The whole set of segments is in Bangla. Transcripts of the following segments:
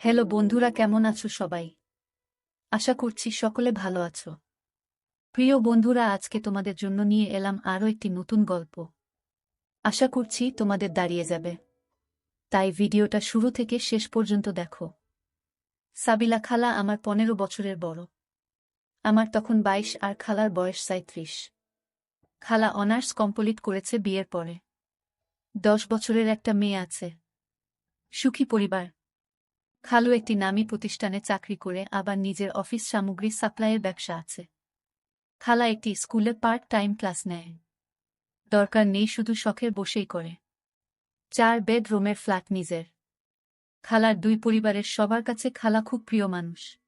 হ্যালো বন্ধুরা, কেমন আছো সবাই? আশা করছি সকলে ভালো আছো। প্রিয় বন্ধুরা, আজকে তোমাদের জন্য নিয়ে এলাম আরও একটি নতুন গল্প। আশা করছি তোমাদের দাঁড়িয়ে যাবে। তাই ভিডিওটা শুরু থেকে শেষ পর্যন্ত দেখো। সাবিলা খালা আমার পনেরো বছরের বড়। আমার তখন বাইশ আর খালার বয়স সাঁত্রিশ খালা অনার্স কমপ্লিট করেছে বিয়ের পরে। দশ বছরের একটা মেয়ে আছে। সুখী পরিবার। খালু একটি নামী প্রতিষ্ঠানে চাকরি করে আবার নিজের অফিস সামগ্রী সাপ্লাইয়ের ব্যবসা আছে। খালা একটি স্কুলে পার্ট টাইম ক্লাস নেয়। দরকার নেই শুধু শখের বসেই করে। চার বেডরুমের ফ্ল্যাট নিজের। খালার দুই পরিবারের সবার কাছে খালা খুব প্রিয় মানুষ।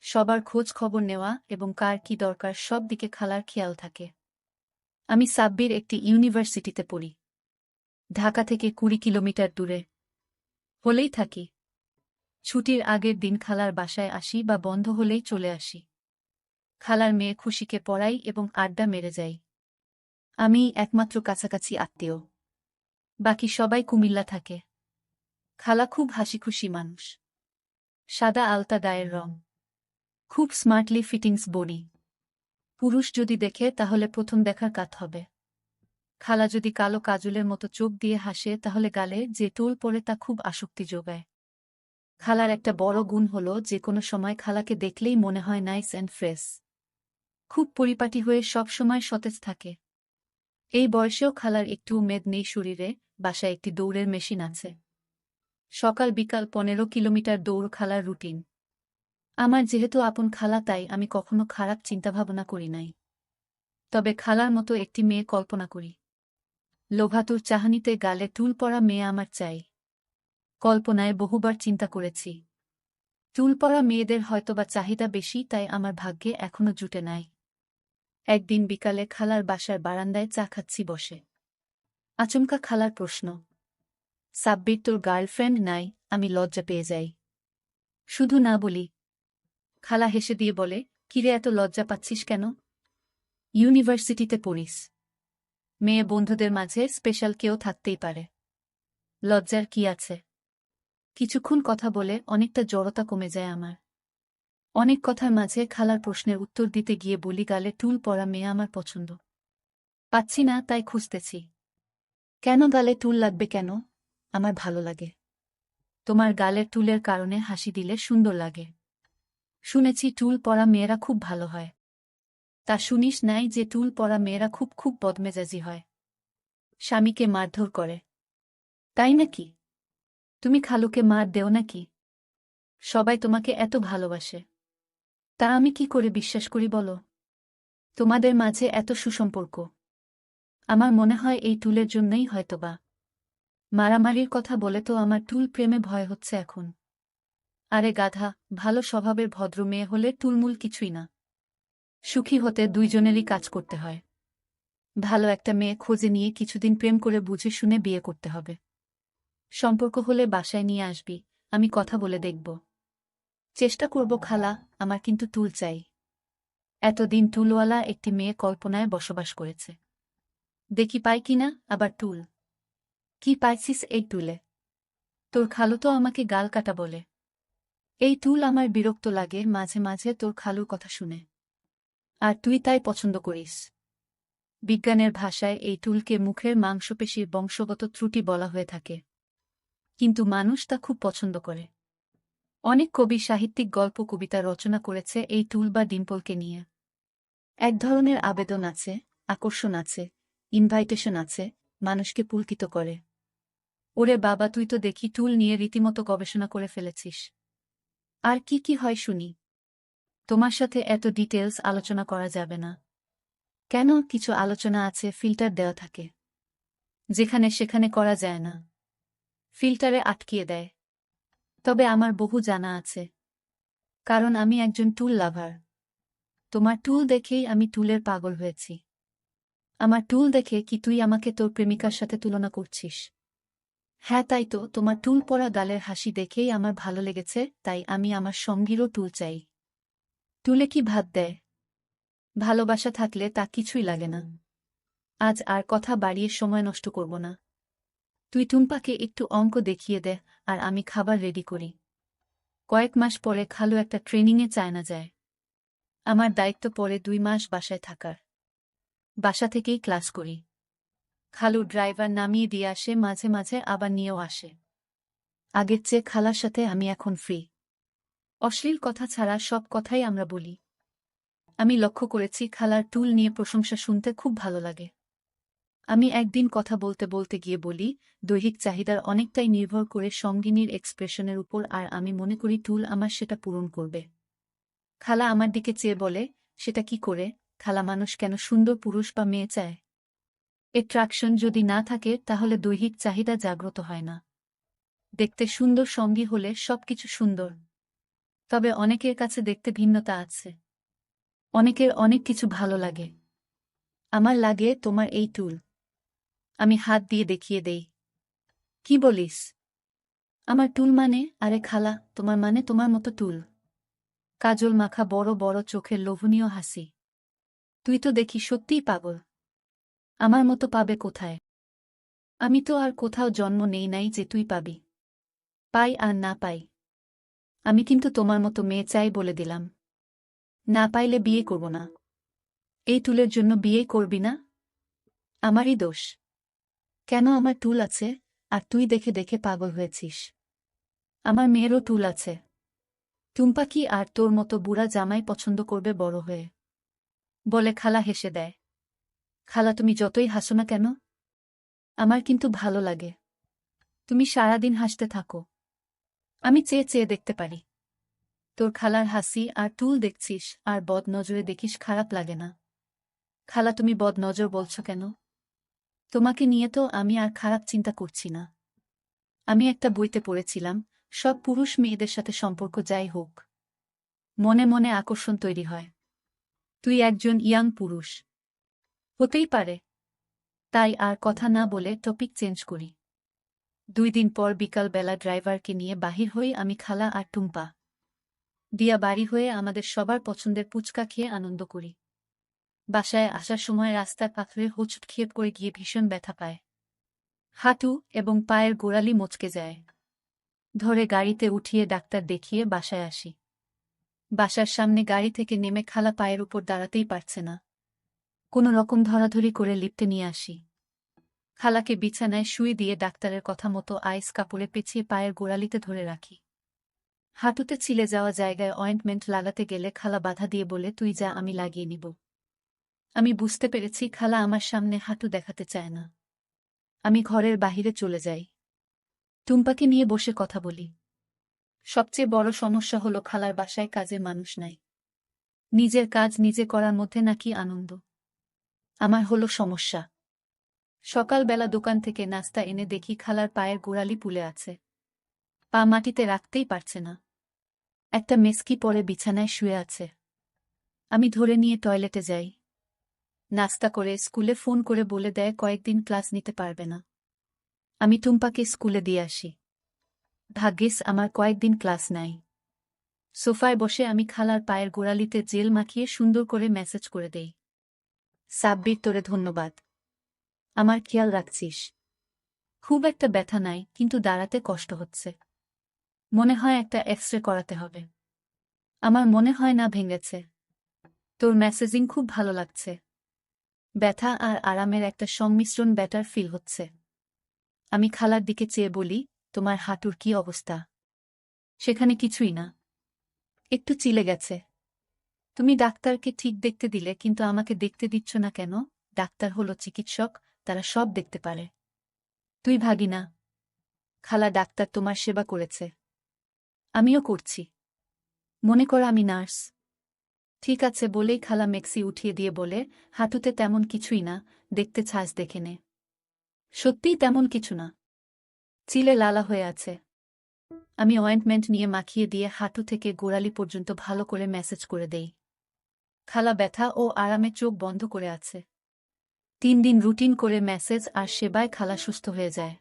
সবার খোঁজ খবর নেওয়া এবং কার কি দরকার সব দিকে খালার খেয়াল থাকে। আমি সাব্বির একটি ইউনিভার্সিটিতে পড়ি। ঢাকা থেকে কুড়ি কিলোমিটার দূরে। হলেই থাকি। ছুটির আগের দিন খালার বাসায় আসি বা বন্ধ হলেই চলে আসি। খালার মেয়ে খুশিকে পড়াই এবং আড্ডা মেরে যাই। আমি একমাত্র কাছাকাছি আত্মীয়। বাকি সবাই কুমিল্লা থাকে। খালা খুব হাসিখুশি মানুষ। সাদা আলতা দায়ের রং। খুব স্মার্টলি ফিটিংস বডি। পুরুষ যদি দেখে তাহলে প্রথম দেখার কাত হবে। খালা যদি কালো কাজলের মতো চোখ দিয়ে হাসে তাহলে গালে যে টোল পড়ে তা খুব আসক্তি যোগায়। খালার একটা বড় গুণ হল, যে কোনো সময় খালাকে দেখলেই মনে হয় নাইস অ্যান্ড ফ্রেশ খুব পরিপাটি হয়ে সব সময় সতেজ থাকে। এই বয়সেও খালার একটু মেদ নেই শরীরে, বাসায় একটি দৌড়ের মেশিন আছে। সকাল বিকাল পনেরো কিলোমিটার দৌড় খালার রুটিন। আমার যেহেতু আপন খালা, তাই আমি কখনো খারাপ চিন্তাভাবনা করি নাই। তবে খালার মতো একটি মেয়ে কল্পনা করি। লোভাতুর চাহানিতে গালে টুল পড়া মেয়ে আমার চাই। কল্পনায় বহুবার চিন্তা করেছি। চুল পড়া মেয়েদের হয়তোবা চাহিদা বেশি, তাই আমার ভাগ্যে এখনও জুটে নাই। একদিন বিকালে খালার বাসার বারান্দায় চা খাচ্ছি বসে। আচমকা খালার প্রশ্ন, সাব্বির, তোর গার্লফ্রেন্ড নাই, আমি লজ্জা পেয়ে যাই। শুধু না বলি। খালা হেসে দিয়ে বলে, কিরে, এত লজ্জা পাচ্ছিস কেন? ইউনিভার্সিটিতে পড়িস। মেয়ে বন্ধুদের মাঝে স্পেশাল কেউ থাকতেই পারে। লজ্জার কি আছে? কিছুক্ষণ কথা বলে অনেকটা জড়তা কমে যায় আমার। অনেক কথার মাঝে খালার প্রশ্নের উত্তর দিতে গিয়ে বলি, গালে টুল পরা মেয়ে আমার পছন্দ। পাচ্ছি না, তাই খুঁজতেছি। কেন গালে টুল লাগবে কেন? আমার ভালো লাগে। তোমার গালের টুলের কারণে হাসি দিলে সুন্দর লাগে। শুনেছি টুল পরা মেয়েরা খুব ভালো হয়। তা শুনিস নাই যে টুল পরা মেয়েরা খুব খুব বদমেজাজি হয়। স্বামীকে মারধর করে। তাই নাকি? তুমি খালুকে মার দেও নাকি? সবাই তোমাকে এত ভালোবাসে। তা আমি কি করে বিশ্বাস করি বলো? তোমাদের মাঝে এত সুসম্পর্ক। আমার মনে হয় এই টুলের জন্যই হয়তোবা। মারামারির কথা বলে তো আমার টুল প্রেমে ভয় হচ্ছে এখন। আরে গাধা, ভালো স্বভাবের ভদ্র মেয়ে হলে টুলমুল কিছুই না। সুখী হতে দুইজনেরই কাজ করতে হয়। ভালো একটা মেয়ে খোঁজে নিয়ে কিছুদিন প্রেম করে বুঝে শুনে বিয়ে করতে হবে। সম্পর্ক হলে বাসায় নিয়ে আসবি, আমি কথা বলে দেখব। চেষ্টা করব খালা, আমার কিন্তু টুল চাই। এতদিন টুলওয়ালা একটি মেয়ে কল্পনায় বসবাস করেছে। দেখি পাই কিনা আবার টুল কি পাইছিস এই টুলে তোর খালু তো আমাকে গাল কাটা বলে। এই টুল আমার বিরক্ত লাগে, মাঝে মাঝে তোর খালুর কথা শুনে। আর তুই তাই পছন্দ করিস। বিজ্ঞানের ভাষায় এই টুলকে মুখের মাংসপেশির বংশগত ত্রুটি বলা হয়ে থাকে। কিন্তু মানুষ তা খুব পছন্দ করে। অনেক কবি সাহিত্যিক গল্প, কবিতা রচনা করেছে এই টুল বা ডিম্পলকে নিয়ে। এক ধরনের আবেদন আছে, আকর্ষণ আছে ইনভাইটেশন আছে, মানুষকে পুলকিত করে। ওরে বাবা, তুই তো দেখি টুল নিয়ে রীতিমতো গবেষণা করে ফেলেছিস। আর কি কি হয় শুনি। তোমার সাথে এত ডিটেলস আলোচনা করা যাবে না। কেন কিছু আলোচনা আছে ফিল্টার দেওয়া থাকে। যেখানে সেখানে করা যায় না। ফিল্টারে আটকিয়ে দেয়। তবে আমার বহু জানা আছে। কারণ আমি একজন টুল লাভার। তোমার টুল দেখেই আমি টুলের পাগল হয়েছি। আমার টুল দেখে কি তুই আমাকে তোর প্রেমিকার সাথে তুলনা করছিস? হ্যাঁ তাই তো, তোমার টুল পরা গালের হাসি দেখেই আমার ভালো লেগেছে, তাই আমি আমার সঙ্গীরও টুল চাই। টুলে কি ভাত দেয়? ভালোবাসা থাকলে তা কিছুই লাগে না। আজ আর কথা বাড়িয়ে সময় নষ্ট করব না। তুই টুম্পাকে একটু অঙ্ক দেখিয়ে দে, আর আমি খাবার রেডি করি। কয়েক মাস পরে খালু একটা ট্রেনিংয়ে চায়না যায়। আমার দায়িত্ব পরে দুই মাস বাসায় থাকার। বাসা থেকেই ক্লাস করি। খালু ড্রাইভার নামিয়ে দিয়ে আসে, মাঝে মাঝে আবার নিয়েও আসে। আগের চেয়ে খালার সাথে আমি এখন ফ্রি অশ্লীল কথা ছাড়া সব কথাই আমরা বলি। আমি লক্ষ্য করেছি খালার টুল নিয়ে প্রশংসা শুনতে খুব ভালো লাগে। আমি একদিন কথা বলতে বলতে গিয়ে বলি, দৈহিক চাহিদার অনেকটাই নির্ভর করে সঙ্গিনীর এক্সপ্রেশনের উপর আর আমি মনে করি টুল আমার সেটা পূরণ করবে। খালা আমার দিকে চেয়ে বলে, সেটা কি করে? খালা মানুষ কেন সুন্দর পুরুষ বা মেয়ে চায়? এট্রাকশন যদি না থাকে, তাহলে দৈহিক চাহিদা জাগ্রত হয় না। দেখতে সুন্দর সঙ্গী হলে সবকিছু সুন্দর। তবে অনেকের কাছে দেখতে ভিন্নতা আছে। অনেকের অনেক কিছু ভালো লাগে। আমার লাগে তোমার এই টুল আমি হাত দিয়ে দেখিয়ে দেই। কি বলিস? আমার টুল মানে? আরে খালা, তোমার মানে তোমার মতো টুল। কাজল মাখা বড় বড় চোখের লোভনীয় হাসি। তুই তো দেখি সত্যিই পাগল। আমার মতো পাবে কোথায়? আমি তো আর কোথাও জন্ম নেই নাই যে তুই পাবি। পাই আর না পাই। আমি কিন্তু তোমার মতো মেয়ে চাই বলে দিলাম। না পাইলে বিয়ে করব না। এই টুলের জন্য বিয়ে করবি না? আমারই দোষ। কেন আমার টুল আছে? আর তুই দেখে দেখে পাগল হয়েছিস। আমার মেয়েরও টুল আছে। টুম্পা কি আর তোর মতো বুড়া জামাই পছন্দ করবে বড় হয়ে? বলে খালা হেসে দেয়। খালা, তুমি যতই হাসো না কেন? আমার কিন্তু ভালো লাগে। তুমি সারাদিন হাসতে থাকো। আমি চেয়ে চেয়ে দেখতে পারি। তোর খালার হাসি আর টুল দেখছিস আর বদ নজরে দেখিস খারাপ লাগে না। খালা, তুমি বদ নজর বলছো কেন? তোমাকে নিয়ে তো আমি আর খারাপ চিন্তা করছি না। আমি একটা বইতে পড়েছিলাম, সব পুরুষ মেয়েদের সাথে সম্পর্ক যাই হোক। মনে মনে আকর্ষণ তৈরি হয়। তুই একজন ইয়াং পুরুষ। হতেই পারে। তাই আর কথা না বলে টপিক চেঞ্জ করি। দুই দিন পর বিকালবেলা ড্রাইভারকে নিয়ে বাহির হই আমি খালা আর টুম্পা। দিয়া বাড়ি হয়ে আমাদের সবার পছন্দের পুচকা খেয়ে আনন্দ করি। বাসায় আসার সময় রাস্তার পাথরে হোঁচট খেয়ে করে গিয়ে ভীষণ ব্যথা পায়। হাঁটু এবং পায়ের গোড়ালি মচকে যায়। ধরে গাড়িতে উঠিয়ে ডাক্তার দেখিয়ে বাসায় আসি। বাসার সামনে গাড়ি থেকে নেমে খালা পায়ের উপর দাঁড়াতেই পারছে না। কোনো রকম ধরাধরি করে লিপটে নিয়ে আসি। খালাকে বিছানায় শুয়ে দিয়ে ডাক্তারের কথা মতো আইস কাপড়ে পেঁচিয়ে পায়ের গোড়ালিতে ধরে রাখি। হাঁটুতে ছিলে যাওয়া জায়গায় অয়েন্টমেন্ট লাগাতে গেলে খালা বাধা দিয়ে বলে, তুই যা, আমি লাগিয়ে নিব। আমি বুঝতে পেরেছি খালা আমার সামনে হাঁটু দেখাতে চায় না। আমি ঘরের বাহিরে চলে যাই। টুম্পাকে নিয়ে বসে কথা বলি। সবচেয়ে বড় সমস্যা হলো খালার বাসায় কাজে মানুষ নাই। নিজের কাজ নিজে করার মধ্যে নাকি আনন্দ। আমার হলো সমস্যা। সকালবেলা দোকান থেকে নাস্তা এনে দেখি খালার পায়ের গোড়ালি পুলে আছে। পা মাটিতে রাখতেই পারছে না। একটা মেসকি পরে বিছানায় শুয়ে আছে। আমি ধরে নিয়ে টয়লেটে যাই। নাস্তা করে স্কুলে ফোন করে বলে দেয় কয়েকদিন ক্লাস নিতে পারবে না। আমি টুম্পাকে স্কুলে দিয়ে আসি। ভাগ্যিস আমার কয়েকদিন ক্লাস নাই। সোফায় বসে আমি খালার পায়ের গোড়ালিতে জেল মাখিয়ে সুন্দর করে মেসেজ করে দেই। সাব্বির, তোরে ধন্যবাদ। আমার খেয়াল রাখছিস। খুব একটা ব্যথা নাই, কিন্তু দাঁড়াতে কষ্ট হচ্ছে। মনে হয় একটা এক্স রে করাতে হবে। আমার মনে হয় না ভেঙেছে। তোর মেসেজিং খুব ভালো লাগছে। ব্যথা আর আরামের একটা সংমিশ্রণ ব্যাটার ফিল হচ্ছে। আমি খালার দিকে চেয়ে বলি, তোমার হাঁটুর কি অবস্থা? সেখানে কিছুই না। একটু চিলে গেছে। তুমি ডাক্তারকে ঠিক দেখতে দিলে, কিন্তু আমাকে দেখতে দিচ্ছ না কেন? ডাক্তার হলো চিকিৎসক, তারা সব দেখতে পারে। তুই ভাগি না। খালা ডাক্তার তোমার সেবা করেছে। আমিও করছি। মনে কর আমি নার্স। ঠিক আছে বলেই খালা মেক্সি উঠিয়ে দিয়ে বলে, হাঁটুতে তেমন কিছুই না, দেখতে ছাঁচ দেখে নে। সত্যিই তেমন কিছু না। চিলে লালা হয়ে আছে। আমি অয়েন্টমেন্ট নিয়ে মাখিয়ে দিয়ে হাঁটু থেকে গোড়ালি পর্যন্ত ভালো করে মেসেজ করে দেই। খালা ব্যথা ও আরামে চোখ বন্ধ করে আছে। তিন দিন রুটিন করে মেসেজ আর সেবায় খালা সুস্থ হয়ে যায়।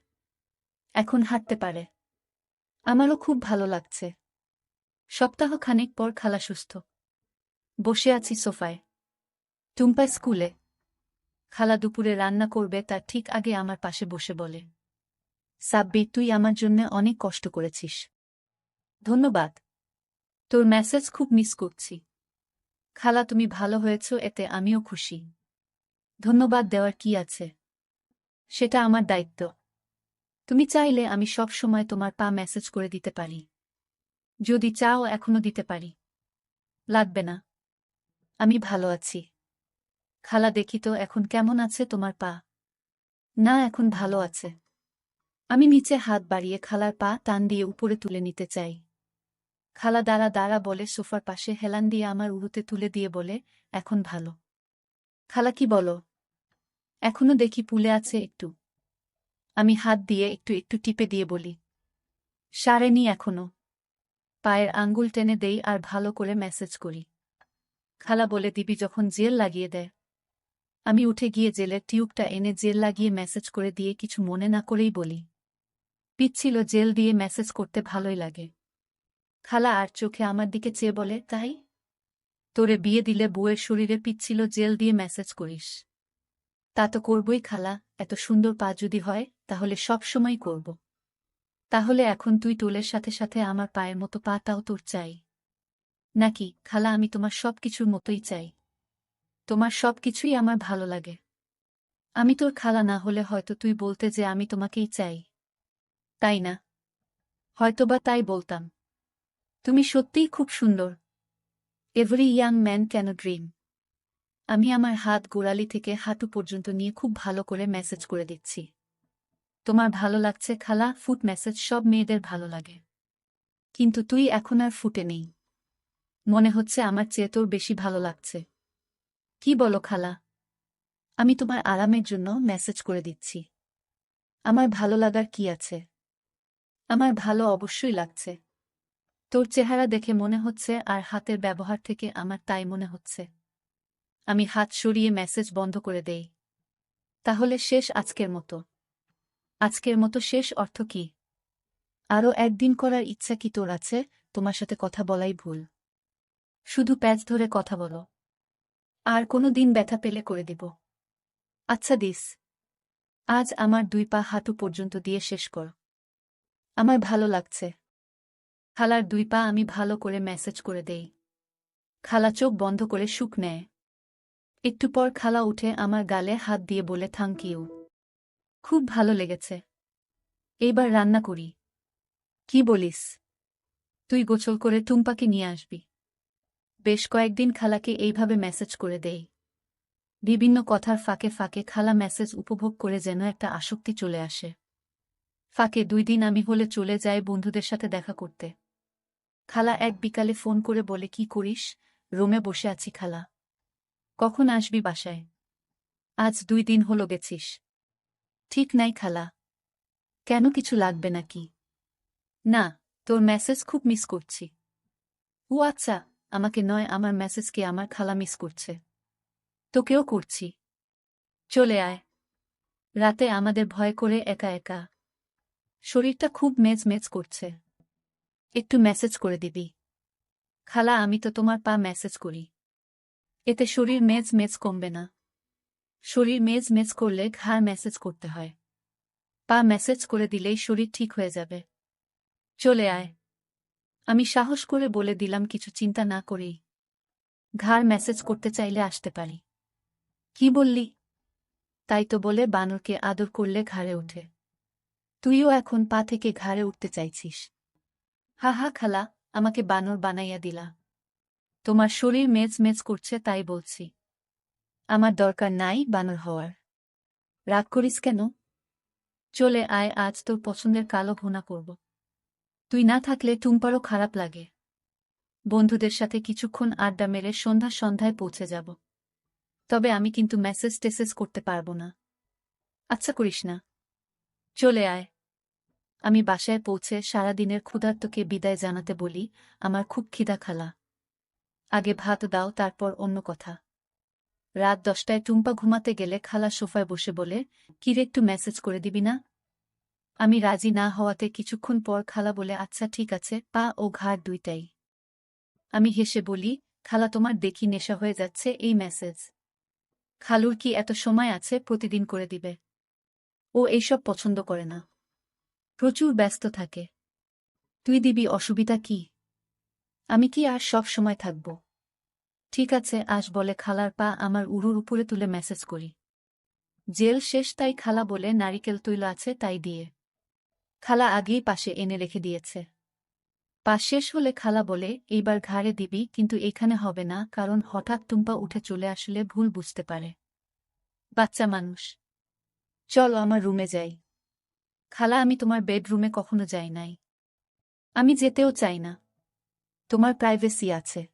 এখন হাঁটতে পারে। আমারও খুব ভালো লাগছে। সপ্তাহ খানেক পর খালা সুস্থ। বসে আছি সোফায়। টুম্পা স্কুলে। খালা দুপুরে রান্না করবে তার ঠিক আগে আমার পাশে বসে বলে। সাব্বির, তুই আমার জন্য অনেক কষ্ট করেছিস। ধন্যবাদ। তোর মেসেজ খুব মিস করছি। খালা, তুমি ভালো হয়েছ, এতে আমিও খুশি। ধন্যবাদ দেওয়ার কি আছে? সেটা আমার দায়িত্ব। তুমি চাইলে আমি সব সময় তোমার পা মেসেজ করে দিতে পারি। যদি চাও, এখনও দিতে পারি। লাগবে না। আমি ভালো আছি। খালা দেখি তো এখন কেমন আছে তোমার পা? না, এখন ভালো আছে। আমি নিচে হাত বাড়িয়ে খালার পা টান দিয়ে উপরে তুলে নিতে চাই। খালা দাঁড়া দাঁড়া বলে সোফার পাশে হেলান দিয়ে আমার উড়ুতে তুলে দিয়ে বলে, এখন ভালো। খালা কি বলো? এখনও দেখি পুলে আছে একটু। আমি হাত দিয়ে একটু একটু টিপে দিয়ে বলি, সারেনি এখনও। পায়ের আঙ্গুল টেনে দেই আর ভালো করে মেসেজ করি। খালা বলে, দিবি যখন জেল লাগিয়ে দেয় আমি উঠে গিয়ে জেলের টিউবটা এনে জেল লাগিয়ে মেসেজ করে দিয়ে কিছু মনে না করেই বলি। পিচ্ছিল জেল দিয়ে মেসেজ করতে ভালোই লাগে। খালা আর চোখে আমার দিকে চেয়ে বলে, তাই? তোরে বিয়ে দিলে বউয়ের শরীরে পিচ্ছিল জেল দিয়ে মেসেজ করিস। তা তো করবই খালা, এত সুন্দর পা যদি হয়, তাহলে সব সময় করব। তাহলে এখন তুই টোলের সাথে সাথে আমার পায়ের মতো পাটাও তোর চাই। নাকি, খালা, আমি তোমার সব কিছুর মতোই চাই। তোমার সব কিছুই আমার ভালো লাগে। আমি তোর খালা না হলে হয়তো তুই বলতে যে আমি তোমাকেই চাই। তাই না? হয়তোবা তাই বলতাম। তুমি সত্যিই খুব সুন্দর। Every young man can dream. আমি আমার হাত গোড়ালি থেকে হাঁটু পর্যন্ত নিয়ে খুব ভালো করে মেসেজ করে দিচ্ছি। তোমার ভালো লাগছে, খালা? ফুট মেসেজ, সব মেয়েদের ভালো লাগে। কিন্তু তুই এখন আর ফুটে নেই। মনে হচ্ছে আমার চেয়ে তোর বেশি ভালো লাগছে। কি বলো খালা? আমি তোমার আরামের জন্য মেসেজ করে দিচ্ছি। আমার ভালো লাগার কি আছে? আমার ভালো অবশ্যই লাগছে। তোর চেহারা দেখে মনে হচ্ছে আর হাতের ব্যবহার থেকে আমার তাই মনে হচ্ছে। আমি হাত সরিয়ে মেসেজ বন্ধ করে দেই। তাহলে শেষ আজকের মতো। আজকের মতো শেষ অর্থ কি? আরও একদিন করার ইচ্ছা কি তোর আছে? তোমার সাথে কথা বলাই ভুল। শুধু প্যাচ ধরে কথা বলো। আর কোনো দিন ব্যথা পেলে করে দিব। আচ্ছা দিস। আজ আমার দুই পা হাঁটু পর্যন্ত দিয়ে শেষ কর। আমার ভালো লাগছে। খালার দুই পা আমি ভালো করে মেসেজ করে দেই। খালা চোখ বন্ধ করে সুখ নেয়। একটু পর খালা উঠে আমার গালে হাত দিয়ে বলে থ্যাংক ইউ খুব ভালো লেগেছে। এইবার রান্না করি। কি বলিস? তুই গোছল করে টুম্পাকে নিয়ে আসবি। বেশ কয়েকদিন খালাকে এইভাবে মেসেজ করে দেই। বিভিন্ন কথার ফাঁকে ফাঁকে খালা মেসেজ উপভোগ করে যেন একটা আসক্তি চলে আসে। ফাঁকে দুই দিন আমি হলে চলে যাই বন্ধুদের সাথে দেখা করতে। খালা এক বিকালে ফোন করে বলে, কি করিস? রোমে বসে আছি খালা। কখন আসবি বাসায়? আজ দুই দিন হলো গেছিস। ঠিক নাই খালা। কেন কিছু লাগবে নাকি? না, তোর মেসেজ খুব মিস করছি। ও আচ্ছা আমাকে নয়, আমার মেসেজকে আমার খালা মিস করছে। তোকেও করছি। চলে আয়। রাতে আমাদের ভয় করে একা একা। শরীরটা খুব মেজ মেজ করছে। একটু মেসেজ করে দিবি। খালা, আমি তো তোমার পা মেসেজ করি। এতে শরীর মেজ মেজ কমবে না। শরীর মেজ মেজ করলে ঘাড় মেসেজ করতে হয়। পা মেসেজ করে দিলেই শরীর ঠিক হয়ে যাবে। চলে আয়। আমি সাহস করে বলে দিলাম কিছু চিন্তা না করেই। ঘাড় মেসেজ করতে চাইলে আসতে পারি। কি বললি? তাই তো বলে বানরকে আদর করলে ঘাড়ে ওঠে। তুইও এখন পা থেকে ঘাড়ে উঠতে চাইছিস। হা হা খালা, আমাকে বানর বানাইয়া দিলা। তোমার শরীর মেজ মেজ করছে তাই বলছি। আমার দরকার নাই বানর হওয়ার। রাগ করিস কেন? চলে আয়, আজ তোর পছন্দের কালো ঘোনা করব। তুই না থাকলে টুম্পারও খারাপ লাগে। বন্ধুদের সাথে কিছুক্ষণ আড্ডা মেরে সন্ধ্যা সন্ধ্যায় পৌঁছে যাব। তবে আমি কিন্তু মেসেজ টেসেজ করতে পারব না। আচ্ছা করিস না। চলে আয়। আমি বাসায় পৌঁছে সারাদিনের ক্ষুধার্তকে বিদায় জানাতে বলি, আমার খুব খিদা খালা। আগে ভাত দাও, তারপর অন্য কথা। রাত দশটায় টুম্পা ঘুমাতে গেলে খালা সোফায় বসে বলে, কিরে, একটু মেসেজ করে দিবি না? আমি রাজি না হওয়াতে কিছুক্ষণ পর খালা বলে আচ্ছা ঠিক আছে, পা ও ঘাড় দুইটাই। আমি হেসে বলি, খালা, তোমার দেখি নেশা হয়ে যাচ্ছে, এই মেসেজ। খালুর কি এত সময় আছে প্রতিদিন করে দিবে? ও এইসব পছন্দ করে না। প্রচুর ব্যস্ত থাকে। তুই দিবি, অসুবিধা কি? আমি কি আর সব সময় থাকব? ঠিক আছে আজ বলে খালার পা আমার উড়ুর উপরে তুলে মেসেজ করি। জেল শেষ, তাই খালা বলে, নারিকেল তৈল আছে, তাই দিয়ে। খালা আগেই পাশে এনে রেখে দিয়েছে। পাশ শেষ হলে খালা বলে, এইবার ঘাড়ে দিবি, কিন্তু এখানে হবে না, কারণ হঠাৎ টুম্পা উঠে চলে আসলে ভুল বুঝতে পারে। বাচ্চা মানুষ, চলো আমার রুমে যাই। খালা, আমি তোমার বেডরুমে কখনো যাই নাই। আমি যেতেও চাই না। তোমার প্রাইভেসি আছে।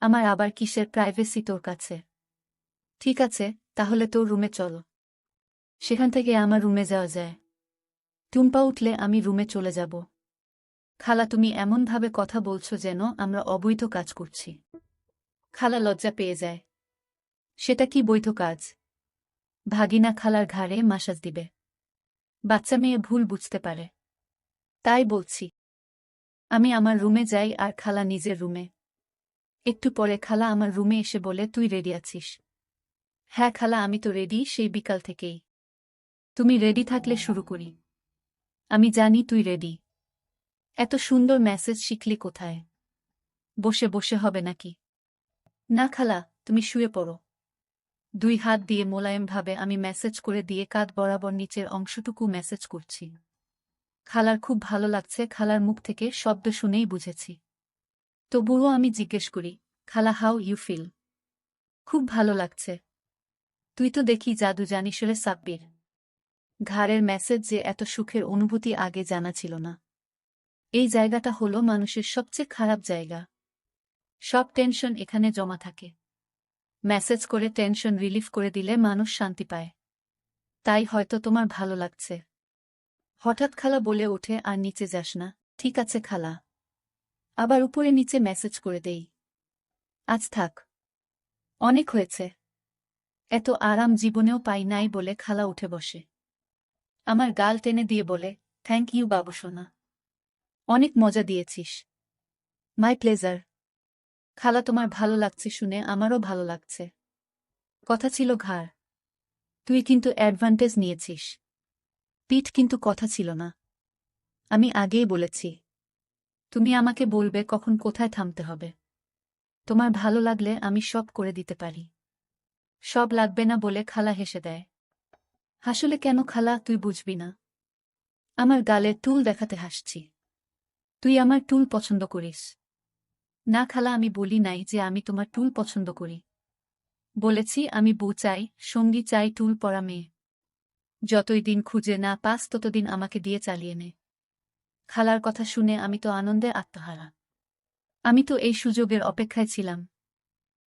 আমার আবার কিসের প্রাইভেসি তোর কাছে? ঠিক আছে, তাহলে তোর রুমে চলো। সেখান থেকে আমার রুমে যাওয়া যায়। টুম্পা উঠলে আমি রুমে চলে যাব। খালা, তুমি এমনভাবে কথা বলছো যেন আমরা অবৈধ কাজ করছি। খালা লজ্জা পেয়ে যায়। সেটা কি বৈধ কাজ? ভাগিনা খালার ঘাড়ে মাসাজ দিবে। বাচ্চা মেয়ে ভুল বুঝতে পারে। তাই বলছি, আমি আমার রুমে যাই আর খালা নিজের রুমে। একটু পরে খালা আমার রুমে এসে বলে, তুই রেডি আছিস? হ্যাঁ খালা, আমি তো রেডি, সেই বিকাল থেকেই। তুমি রেডি থাকলে শুরু করি। আমি জানি তুই রেডি এত সুন্দর মেসেজ শিখলি কোথায়? বসে বসে হবে নাকি? না খালা, তুমি শুয়ে পড়ো। দুই হাত দিয়ে মোলায়েমভাবে আমি মেসেজ করে দিয়ে কাঁধ বরাবর নিচের অংশটুকু মেসেজ করছি। খালার খুব ভালো লাগছে, খালার মুখ থেকে শব্দ শুনেই বুঝেছি। তবুও আমি জিজ্ঞেস করি, খালা হাউ ইউ ফিল খুব ভালো লাগছে। তুই তো দেখি জাদু জানিসরে সাব্বির। ঘাড়ের মেসেজ যে এত সুখের অনুভূতি আগে জানা ছিল না। এই জায়গাটা হলো মানুষের সবচেয়ে খারাপ জায়গা। সব টেনশন এখানে জমা থাকে। মেসেজ করে টেনশন রিলিফ করে দিলে মানুষ শান্তি পায়। তাই হয়তো তোমার ভালো লাগছে। হঠাৎ খালা বলে ওঠে, আর নিচে যাস না। ঠিক আছে খালা। আবার উপরে নিচে মেসেজ করে দেই। আজ থাক। অনেক হয়েছে। এত আরাম জীবনেও পাই নাই, বলে খালা উঠে বসে। আমার গাল টেনে দিয়ে বলে থ্যাংক ইউ বাবু সোনা। অনেক মজা দিয়েছিস। মাই প্লেজার খালা তোমার ভালো লাগছে শুনে আমারও ভালো লাগছে। কথা ছিল ঘাড়। তুই কিন্তু অ্যাডভান্টেজ নিয়েছিস। পিঠ কিন্তু কথা ছিল না। আমি আগেই বলেছি। তুমি আমাকে বলবে কখন কোথায় থামতে হবে। তোমার ভালো লাগলে আমি সব করে দিতে পারি। সব লাগবে না বলে খালা হেসে দেয়। হাসলে কেন খালা, তুই বুঝবি না। আমার গালে টুল দেখাতে হাসছি। তুই আমার টুল পছন্দ করিস। না খালা, আমি বলি নাই যে আমি তোমার টুল পছন্দ করি। বলেছি, আমি বউ চাই, সঙ্গী চাই, টুল পরা মেয়ে। যতই দিন খুঁজে না পাস, ততদিন আমাকে দিয়ে চালিয়ে নে। খালার কথা শুনে আমি তো আনন্দে আত্মহারা। আমি তো এই সুযোগের অপেক্ষায় ছিলাম।